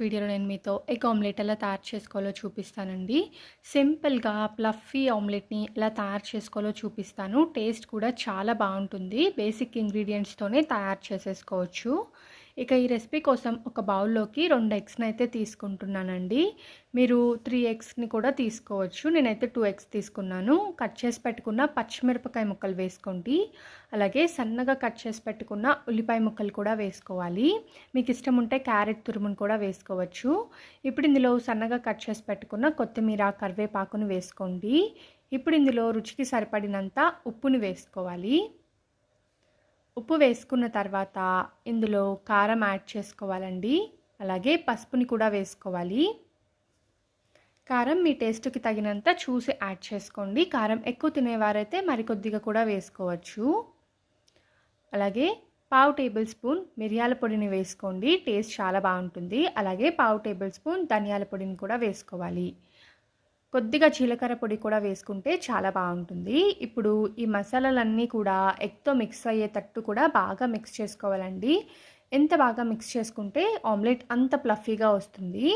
వీడియోలో నేను మీతో ఎగ్ ఆమ్లెట్ ఎలా తయారు చేసుకోవాలో చూపిస్తానండి. సింపుల్గా ప్లఫీ ఆమ్లెట్ని ఎలా తయారు చేసుకోవాలో చూపిస్తాను. టేస్ట్ కూడా చాలా బాగుంటుంది. బేసిక్ ఇంగ్రీడియంట్స్తోనే తయారు చేసేసుకోవచ్చు. ఇక ఈ రెసిపీ కోసం ఒక బౌల్లోకి రెండు ఎగ్స్ని అయితే తీసుకుంటున్నానండి. మీరు త్రీ ఎగ్స్ని కూడా తీసుకోవచ్చు. నేనైతే టూ ఎగ్స్ తీసుకున్నాను. కట్ చేసి పెట్టుకున్న పచ్చిమిరపకాయ ముక్కలు వేసుకోండి. అలాగే సన్నగా కట్ చేసి పెట్టుకున్న ఉల్లిపాయ ముక్కలు కూడా వేసుకోవాలి. మీకు ఇష్టం ఉంటే క్యారెట్ తురుమును కూడా వేసుకోవచ్చు. ఇప్పుడు ఇందులో సన్నగా కట్ చేసి పెట్టుకున్న కొత్తిమీర కరివేపాకును వేసుకోండి. ఇప్పుడు ఇందులో రుచికి సరిపడినంత ఉప్పుని వేసుకోవాలి. ఉప్పు వేసుకున్న తర్వాత ఇందులో కారం యాడ్ చేసుకోవాలండి. అలాగే పసుపుని కూడా వేసుకోవాలి. కారం మీ టేస్ట్కి తగినంత చూసి యాడ్ చేసుకోండి. కారం ఎక్కువ తినేవారైతే మరికొద్దిగా కూడా వేసుకోవచ్చు. అలాగే పావు టేబుల్ స్పూన్ మిరియాల పొడిని వేసుకోండి. టేస్ట్ చాలా బాగుంటుంది. అలాగే పావు టేబుల్ స్పూన్ ధనియాల పొడిని కూడా వేసుకోవాలి. కొద్దిగా జీలకర్ర పొడి కూడా వేసుకుంటే చాలా బాగుంటుంది. ఇప్పుడు ఈ మసాలాలన్నీ కూడా ఎగ్తో మిక్స్ అయ్యేటట్టు కూడా బాగా మిక్స్ చేసుకోవాలండి. ఎంత బాగా మిక్స్ చేసుకుంటే ఆమ్లెట్ అంత ప్లఫీగా వస్తుంది.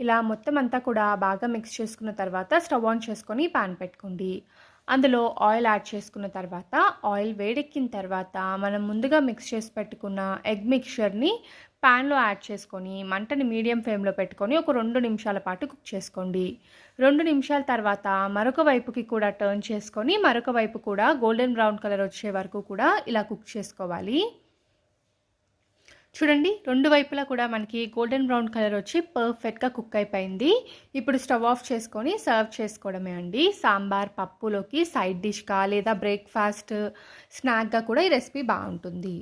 ఇలా మొత్తం అంతా కూడా బాగా మిక్స్ చేసుకున్న తర్వాత స్టవ్ ఆన్ చేసుకొని పాన్ పెట్టుకోండి. అందులో ఆయిల్ యాడ్ చేసుకున్న తర్వాత ఆయిల్ వేడెక్కిన తర్వాత మనం ముందుగా మిక్స్ చేసి పెట్టుకున్న ఎగ్ మిక్చర్ని ప్యాన్లో యాడ్ చేసుకొని మంటని మీడియం ఫ్లేమ్లో పెట్టుకొని ఒక రెండు నిమిషాల పాటు కుక్ చేసుకోండి. రెండు నిమిషాల తర్వాత మరొక వైపుకి కూడా టర్న్ చేసుకొని మరొక వైపు కూడా గోల్డెన్ బ్రౌన్ కలర్ వచ్చే వరకు కూడా ఇలా కుక్ చేసుకోవాలి. చూడండి రెండు వైపులా కూడా మనకి గోల్డెన్ బ్రౌన్ కలర్ వచ్చి పర్ఫెక్ట్గా కుక్ అయిపోయింది. ఇప్పుడు స్టవ్ ఆఫ్ చేసుకొని సర్వ్ చేసుకోవడమే అండి. సాంబార్ పప్పులోకి సైడ్ డిష్గా లేదా బ్రేక్ఫాస్ట్ స్నాక్గా కూడా ఈ రెసిపీ బాగుంటుంది.